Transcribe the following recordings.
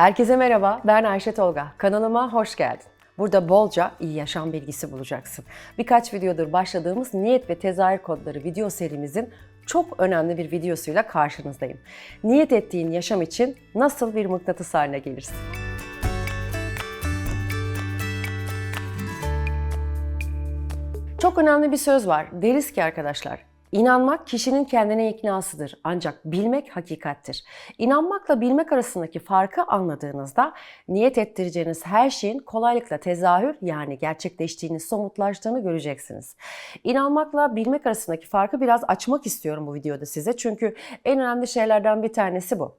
Herkese merhaba, ben Ayşe Tolga. Kanalıma hoş geldin. Burada bolca iyi yaşam bilgisi bulacaksın. Birkaç videodur başladığımız niyet ve tezahür kodları video serimizin çok önemli bir videosuyla karşınızdayım. Niyet ettiğin yaşam için nasıl bir mıknatıs haline gelirsin? Çok önemli bir söz var. Deriz ki arkadaşlar, İnanmak kişinin kendine iknasıdır ancak bilmek hakikattir. İnanmakla bilmek arasındaki farkı anladığınızda niyet ettireceğiniz her şeyin kolaylıkla tezahür yani gerçekleştiğini, somutlaştığını göreceksiniz. İnanmakla bilmek arasındaki farkı biraz açmak istiyorum bu videoda size çünkü en önemli şeylerden bir tanesi bu.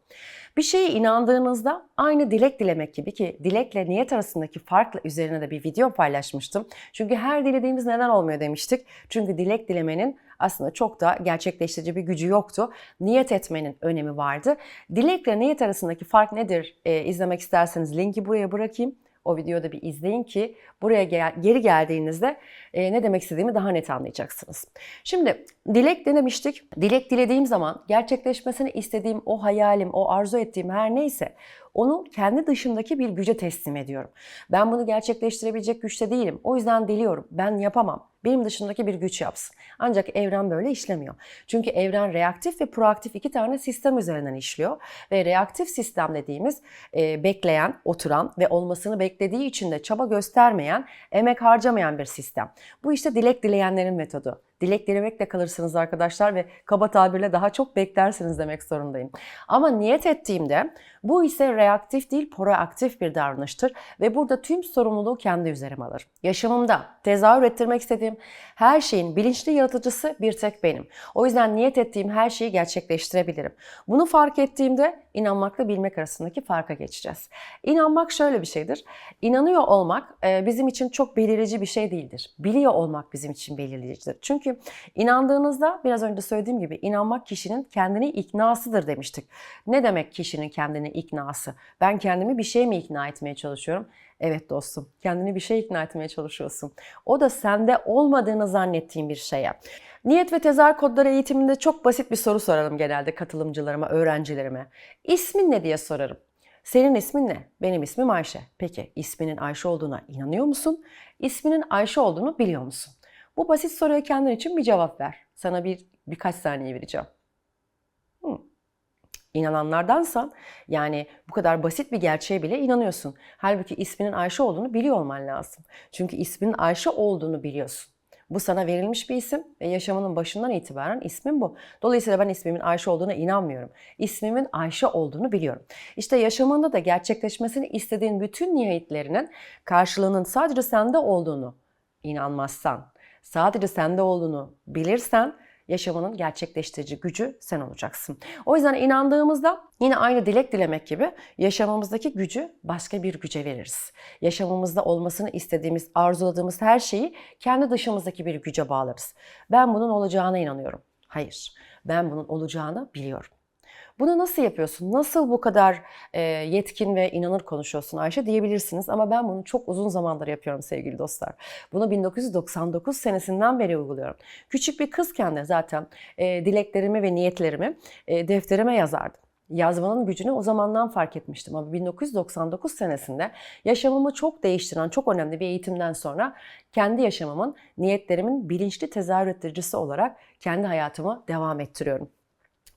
Bir şeye inandığınızda aynı dilek dilemek gibi ki dilekle niyet arasındaki farkla üzerine de bir video paylaşmıştım. Çünkü her dilediğimiz neden olmuyor demiştik. Çünkü dilek dilemenin aslında çok da gerçekleştirici bir gücü yoktu. Niyet etmenin önemi vardı. Dilekle niyet arasındaki fark nedir? Ee, izlemek isterseniz linki buraya bırakayım. O videoda bir izleyin ki buraya gel- geri geldiğinizde e, ne demek istediğimi daha net anlayacaksınız. Şimdi dilek ne demiştik? Dilek dilediğim zaman gerçekleşmesini istediğim o hayalim, o arzu ettiğim her neyse onu kendi dışındaki bir güce teslim ediyorum. Ben bunu gerçekleştirebilecek güçte değilim. O yüzden diliyorum. Ben yapamam. Benim dışındaki bir güç yapsın. Ancak evren böyle işlemiyor. Çünkü evren reaktif ve proaktif iki tane sistem üzerinden işliyor. Ve reaktif sistem dediğimiz e, bekleyen, oturan ve olmasını beklediği için de çaba göstermeyen, emek harcamayan bir sistem. Bu işte dilek dileyenlerin metodu. Dilek dilemekle kalırsınız arkadaşlar ve kaba tabirle daha çok beklersiniz demek zorundayım. Ama niyet ettiğimde bu ise reaktif değil proaktif bir davranıştır ve burada tüm sorumluluğu kendi üzerime alır. Yaşamımda tezahür ettirmek istediğim her şeyin bilinçli yaratıcısı bir tek benim. O yüzden niyet ettiğim her şeyi gerçekleştirebilirim. Bunu fark ettiğimde inanmakla bilmek arasındaki farka geçeceğiz. İnanmak şöyle bir şeydir. İnanıyor olmak bizim için çok belirleyici bir şey değildir. Biliyor olmak bizim için belirleyicidir. Çünkü inandığınızda biraz önce söylediğim gibi inanmak kişinin kendini iknasıdır demiştik. Ne demek kişinin kendini iknası? Ben kendimi bir şeye mi ikna etmeye çalışıyorum? Evet dostum, kendini bir şey ikna etmeye çalışıyorsun. O da sende olmadığını zannettiğin bir şeye. Niyet ve tezahür kodları eğitiminde çok basit bir soru sorarım genelde katılımcılarıma, öğrencilerime. İsmin ne diye sorarım. Senin ismin ne? Benim ismim Ayşe. Peki isminin Ayşe olduğuna inanıyor musun? İsminin Ayşe olduğunu biliyor musun? Bu basit soruya kendin için bir cevap ver. Sana bir birkaç saniye vereceğim. Hmm. İnananlardansan yani bu kadar basit bir gerçeğe bile inanıyorsun. Halbuki isminin Ayşe olduğunu biliyor olman lazım. Çünkü isminin Ayşe olduğunu biliyorsun. Bu sana verilmiş bir isim ve yaşamının başından itibaren ismin bu. Dolayısıyla ben ismimin Ayşe olduğuna inanmıyorum. İsmimin Ayşe olduğunu biliyorum. İşte yaşamında da gerçekleşmesini istediğin bütün niyetlerinin karşılığının sadece sende olduğunu inanmazsan, sadece sende olduğunu bilirsen yaşamının gerçekleştirici gücü sen olacaksın. O yüzden inandığımızda yine aynı dilek dilemek gibi yaşamımızdaki gücü başka bir güce veririz. Yaşamımızda olmasını istediğimiz, arzuladığımız her şeyi kendi dışımızdaki bir güce bağlarız. Ben bunun olacağına inanıyorum. Hayır, ben bunun olacağını biliyorum. Bunu nasıl yapıyorsun? Nasıl bu kadar e, yetkin ve inanır konuşuyorsun Ayşe diyebilirsiniz ama ben bunu çok uzun zamandır yapıyorum sevgili dostlar. Bunu 1999 senesinden beri uyguluyorum. Küçük bir kızken de zaten e, dileklerimi ve niyetlerimi e, defterime yazardım yazmanın gücünü o zamandan fark etmiştim. Ama 1999 senesinde yaşamımı çok değiştiren, çok önemli bir eğitimden sonra kendi yaşamımın, niyetlerimin bilinçli tezahür ettiricisi olarak kendi hayatımı devam ettiriyorum.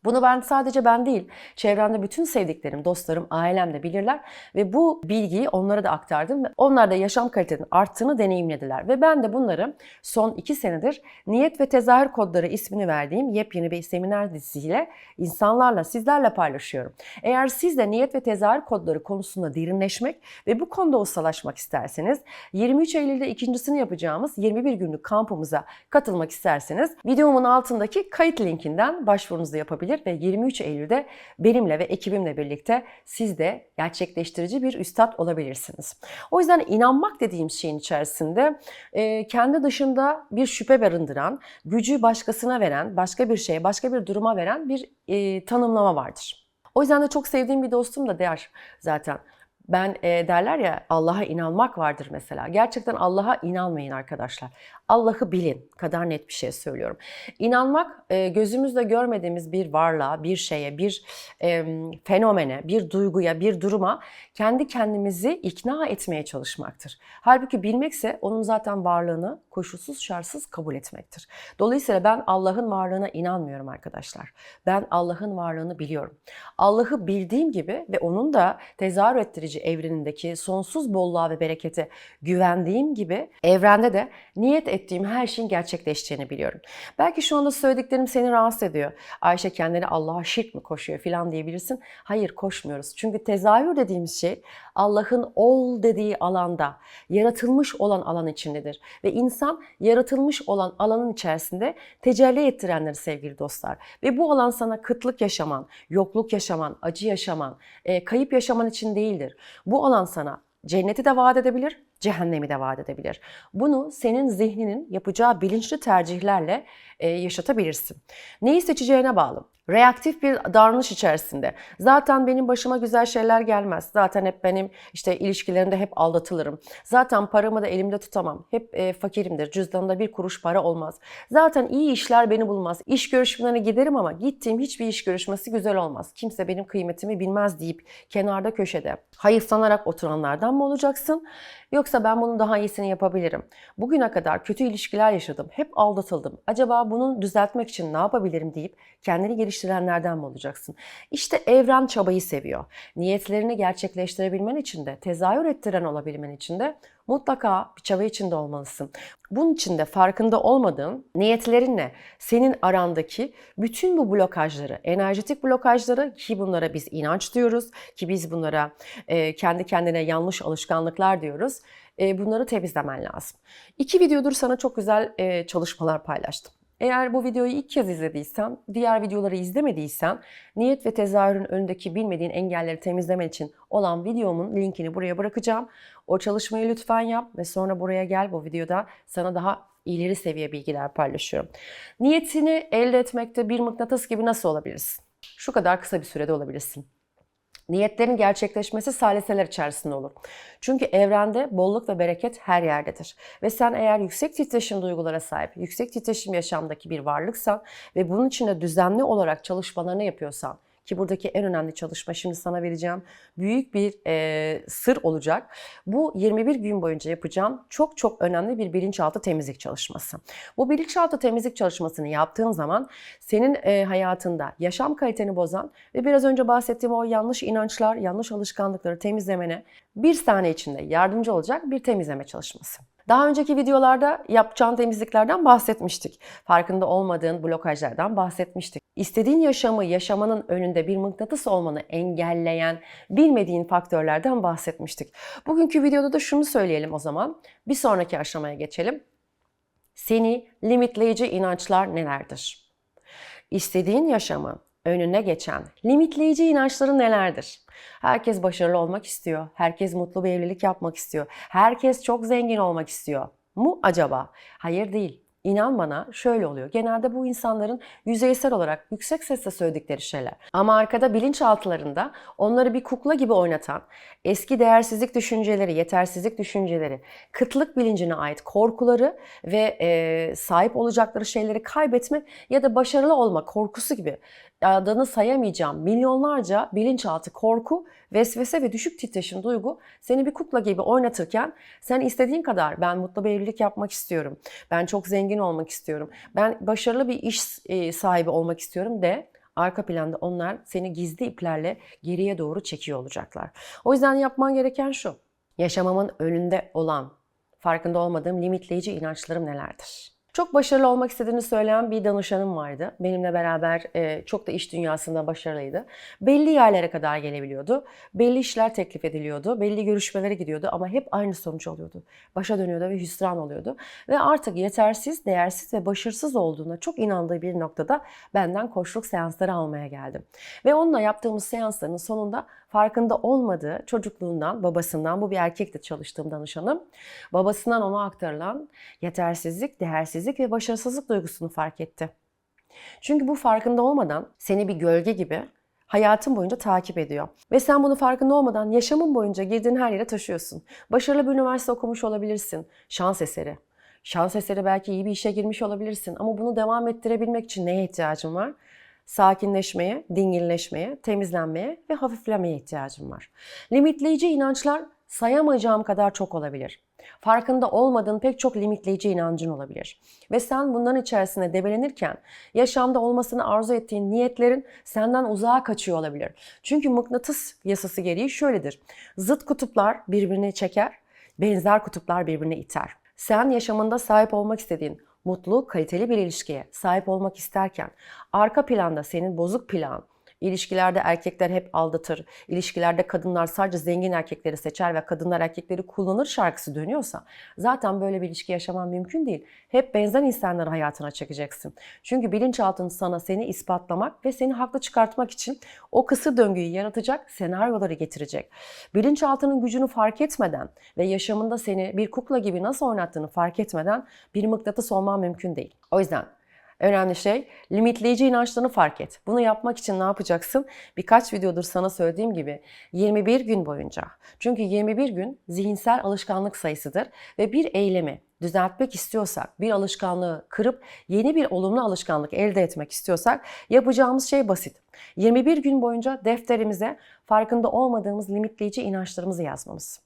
Bunu ben sadece ben değil, çevremde bütün sevdiklerim, dostlarım, ailem de bilirler ve bu bilgiyi onlara da aktardım onlar da yaşam kalitenin arttığını deneyimlediler. Ve ben de bunları son iki senedir Niyet ve Tezahür Kodları ismini verdiğim yepyeni bir seminer dizisiyle insanlarla, sizlerle paylaşıyorum. Eğer siz de niyet ve tezahür kodları konusunda derinleşmek ve bu konuda ustalaşmak isterseniz 23 Eylül'de ikincisini yapacağımız 21 günlük kampımıza katılmak isterseniz videomun altındaki kayıt linkinden başvurunuzu yapabilir ve 23 Eylül'de benimle ve ekibimle birlikte siz de gerçekleştirici bir üstad olabilirsiniz. O yüzden inanmak dediğim şeyin içerisinde e, kendi dışında bir şüphe barındıran, gücü başkasına veren, başka bir şeye, başka bir duruma veren bir e, tanımlama vardır. O yüzden de çok sevdiğim bir dostum da der zaten. Ben e, derler ya Allah'a inanmak vardır mesela. Gerçekten Allah'a inanmayın arkadaşlar. Allah'ı bilin. Kadar net bir şey söylüyorum. İnanmak e, gözümüzle görmediğimiz bir varlığa, bir şeye, bir e, fenomene, bir duyguya, bir duruma kendi kendimizi ikna etmeye çalışmaktır. Halbuki bilmekse onun zaten varlığını koşulsuz şartsız kabul etmektir. Dolayısıyla ben Allah'ın varlığına inanmıyorum arkadaşlar. Ben Allah'ın varlığını biliyorum. Allah'ı bildiğim gibi ve onun da tezahür ettirici evrenindeki sonsuz bolluğa ve berekete güvendiğim gibi evrende de niyet ettiğim her şeyin gerçekleşeceğini biliyorum. Belki şu anda söylediklerim seni rahatsız ediyor. Ayşe kendini Allah'a şirk mi koşuyor falan diyebilirsin. Hayır koşmuyoruz. Çünkü tezahür dediğimiz şey Allah'ın ol dediği alanda, yaratılmış olan alan içindedir. Ve insan yaratılmış olan alanın içerisinde tecelli ettirenleri sevgili dostlar. Ve bu alan sana kıtlık yaşaman, yokluk yaşaman, acı yaşaman, e, kayıp yaşaman için değildir. Bu alan sana cenneti de vaat edebilir, cehennemi de vaat edebilir. Bunu senin zihninin yapacağı bilinçli tercihlerle e, yaşatabilirsin. Neyi seçeceğine bağlı. Reaktif bir davranış içerisinde. Zaten benim başıma güzel şeyler gelmez. Zaten hep benim işte ilişkilerimde hep aldatılırım. Zaten paramı da elimde tutamam. Hep e, fakirimdir. Cüzdanımda bir kuruş para olmaz. Zaten iyi işler beni bulmaz. İş görüşmelerine giderim ama gittiğim hiçbir iş görüşmesi güzel olmaz. Kimse benim kıymetimi bilmez deyip kenarda köşede hayıflanarak oturanlardan mı olacaksın? Yoksa ben bunun daha iyisini yapabilirim. Bugüne kadar kötü ilişkiler yaşadım. Hep aldatıldım. Acaba bunu düzeltmek için ne yapabilirim deyip kendini geliştirenlerden mi olacaksın? İşte evren çabayı seviyor. Niyetlerini gerçekleştirebilmen için de, tezahür ettiren olabilmen için de mutlaka bir çaba içinde olmalısın. Bunun için de farkında olmadığın niyetlerinle senin arandaki bütün bu blokajları, enerjetik blokajları ki bunlara biz inanç diyoruz, ki biz bunlara e, kendi kendine yanlış alışkanlıklar diyoruz. E, bunları temizlemen lazım. İki videodur sana çok güzel e, çalışmalar paylaştım. Eğer bu videoyu ilk kez izlediysen, diğer videoları izlemediysen, niyet ve tezahürün önündeki bilmediğin engelleri temizlemen için olan videomun linkini buraya bırakacağım. O çalışmayı lütfen yap ve sonra buraya gel bu videoda sana daha ileri seviye bilgiler paylaşıyorum. Niyetini elde etmekte bir mıknatıs gibi nasıl olabilirsin? Şu kadar kısa bir sürede olabilirsin. Niyetlerin gerçekleşmesi saliseler içerisinde olur. Çünkü evrende bolluk ve bereket her yerdedir. Ve sen eğer yüksek titreşim duygulara sahip, yüksek titreşim yaşamdaki bir varlıksan ve bunun içinde düzenli olarak çalışmalarını yapıyorsan, ki buradaki en önemli çalışma şimdi sana vereceğim büyük bir e, sır olacak. Bu 21 gün boyunca yapacağım çok çok önemli bir bilinçaltı temizlik çalışması. Bu bilinçaltı temizlik çalışmasını yaptığın zaman senin e, hayatında yaşam kaliteni bozan ve biraz önce bahsettiğim o yanlış inançlar, yanlış alışkanlıkları temizlemene bir saniye içinde yardımcı olacak bir temizleme çalışması. Daha önceki videolarda yapacağın temizliklerden bahsetmiştik. Farkında olmadığın blokajlardan bahsetmiştik. İstediğin yaşamı yaşamanın önünde bir mıknatıs olmanı engelleyen bilmediğin faktörlerden bahsetmiştik. Bugünkü videoda da şunu söyleyelim o zaman. Bir sonraki aşamaya geçelim. Seni limitleyici inançlar nelerdir? İstediğin yaşamı önüne geçen limitleyici inançların nelerdir? Herkes başarılı olmak istiyor. Herkes mutlu bir evlilik yapmak istiyor. Herkes çok zengin olmak istiyor. Mu acaba? Hayır değil. İnan bana şöyle oluyor. Genelde bu insanların yüzeysel olarak yüksek sesle söyledikleri şeyler. Ama arkada bilinçaltılarında onları bir kukla gibi oynatan, eski değersizlik düşünceleri, yetersizlik düşünceleri, kıtlık bilincine ait korkuları ve e, sahip olacakları şeyleri kaybetme ya da başarılı olma korkusu gibi adını sayamayacağım milyonlarca bilinçaltı korku, vesvese ve düşük titreşim duygu seni bir kukla gibi oynatırken sen istediğin kadar ben mutlu bir evlilik yapmak istiyorum, ben çok zengin olmak istiyorum, ben başarılı bir iş e, sahibi olmak istiyorum de arka planda onlar seni gizli iplerle geriye doğru çekiyor olacaklar. O yüzden yapman gereken şu. Yaşamamın önünde olan, farkında olmadığım limitleyici inançlarım nelerdir? Çok başarılı olmak istediğini söyleyen bir danışanım vardı. Benimle beraber e, çok da iş dünyasında başarılıydı. Belli yerlere kadar gelebiliyordu. Belli işler teklif ediliyordu. Belli görüşmelere gidiyordu ama hep aynı sonuç oluyordu. Başa dönüyordu ve hüsran oluyordu. Ve artık yetersiz, değersiz ve başarısız olduğuna çok inandığı bir noktada benden koçluk seansları almaya geldim. Ve onunla yaptığımız seansların sonunda farkında olmadığı çocukluğundan, babasından, bu bir erkekti çalıştığım danışanım, babasından ona aktarılan yetersizlik, değersizlik ve başarısızlık duygusunu fark etti. Çünkü bu farkında olmadan seni bir gölge gibi hayatın boyunca takip ediyor. Ve sen bunu farkında olmadan yaşamın boyunca girdiğin her yere taşıyorsun. Başarılı bir üniversite okumuş olabilirsin. Şans eseri. Şans eseri belki iyi bir işe girmiş olabilirsin ama bunu devam ettirebilmek için neye ihtiyacın var? Sakinleşmeye, dinginleşmeye, temizlenmeye ve hafiflemeye ihtiyacın var. Limitleyici inançlar sayamayacağım kadar çok olabilir. Farkında olmadığın pek çok limitleyici inancın olabilir. Ve sen bunların içerisinde debelenirken yaşamda olmasını arzu ettiğin niyetlerin senden uzağa kaçıyor olabilir. Çünkü mıknatıs yasası gereği şöyledir. Zıt kutuplar birbirini çeker, benzer kutuplar birbirini iter. Sen yaşamında sahip olmak istediğin mutlu, kaliteli bir ilişkiye sahip olmak isterken arka planda senin bozuk plan, İlişkilerde erkekler hep aldatır. İlişkilerde kadınlar sadece zengin erkekleri seçer ve kadınlar erkekleri kullanır şarkısı dönüyorsa zaten böyle bir ilişki yaşaman mümkün değil. Hep benzer insanları hayatına çekeceksin. Çünkü bilinçaltın sana seni ispatlamak ve seni haklı çıkartmak için o kısır döngüyü yaratacak senaryoları getirecek. Bilinçaltının gücünü fark etmeden ve yaşamında seni bir kukla gibi nasıl oynattığını fark etmeden bir mıknatıs olman mümkün değil. O yüzden Önemli şey limitleyici inançlarını fark et. Bunu yapmak için ne yapacaksın? Birkaç videodur sana söylediğim gibi 21 gün boyunca. Çünkü 21 gün zihinsel alışkanlık sayısıdır ve bir eylemi düzeltmek istiyorsak, bir alışkanlığı kırıp yeni bir olumlu alışkanlık elde etmek istiyorsak yapacağımız şey basit. 21 gün boyunca defterimize farkında olmadığımız limitleyici inançlarımızı yazmamız.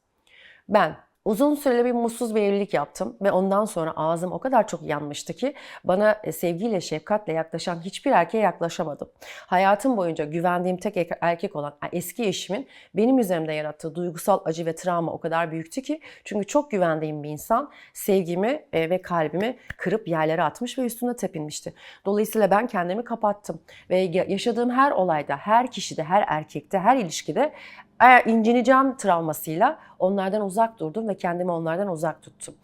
Ben Uzun süreli bir mutsuz bir evlilik yaptım ve ondan sonra ağzım o kadar çok yanmıştı ki bana e, sevgiyle, şefkatle yaklaşan hiçbir erkeğe yaklaşamadım. Hayatım boyunca güvendiğim tek erkek olan eski eşimin benim üzerimde yarattığı duygusal acı ve travma o kadar büyüktü ki çünkü çok güvendiğim bir insan sevgimi e, ve kalbimi kırıp yerlere atmış ve üstüne tepinmişti. Dolayısıyla ben kendimi kapattım ve yaşadığım her olayda, her kişide, her erkekte, her ilişkide eğer incineceğim travmasıyla onlardan uzak durdum ve kendimi onlardan uzak tuttum.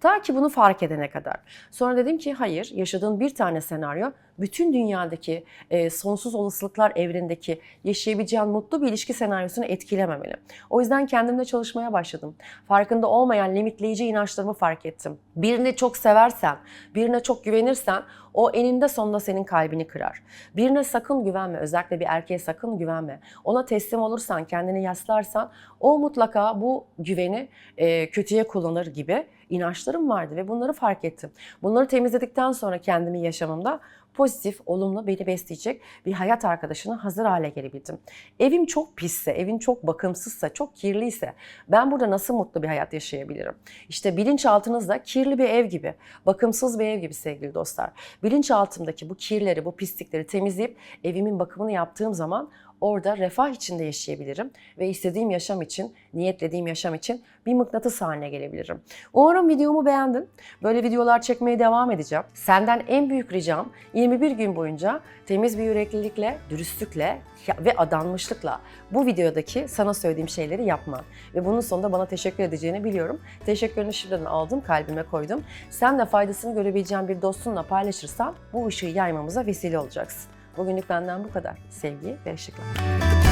Ta ki bunu fark edene kadar. Sonra dedim ki hayır, yaşadığın bir tane senaryo bütün dünyadaki e, sonsuz olasılıklar evrendeki yaşayabileceğin mutlu bir ilişki senaryosunu etkilememeli. O yüzden kendimle çalışmaya başladım. Farkında olmayan limitleyici inançlarımı fark ettim. Birini çok seversen, birine çok güvenirsen o eninde sonunda senin kalbini kırar. Birine sakın güvenme, özellikle bir erkeğe sakın güvenme. Ona teslim olursan, kendini yaslarsan o mutlaka bu güveni e, kötüye kullanır gibi inançlarım vardı ve bunları fark ettim. Bunları temizledikten sonra kendimi yaşamımda pozitif, olumlu beni besleyecek bir hayat arkadaşına hazır hale gelebildim. Evim çok pisse, evin çok bakımsızsa, çok kirliyse ben burada nasıl mutlu bir hayat yaşayabilirim? İşte bilinçaltınızda kirli bir ev gibi, bakımsız bir ev gibi sevgili dostlar. Bilinçaltımdaki bu kirleri, bu pislikleri temizleyip evimin bakımını yaptığım zaman orada refah içinde yaşayabilirim ve istediğim yaşam için, niyetlediğim yaşam için bir mıknatıs haline gelebilirim. Umarım videomu beğendin. Böyle videolar çekmeye devam edeceğim. Senden en büyük ricam 21 gün boyunca temiz bir yüreklilikle, dürüstlükle ve adanmışlıkla bu videodaki sana söylediğim şeyleri yapman. Ve bunun sonunda bana teşekkür edeceğini biliyorum. Teşekkürünü şimdiden aldım, kalbime koydum. Sen de faydasını görebileceğin bir dostunla paylaşırsan bu ışığı yaymamıza vesile olacaksın. Bugünlük benden bu kadar. Sevgi ve ışıklar.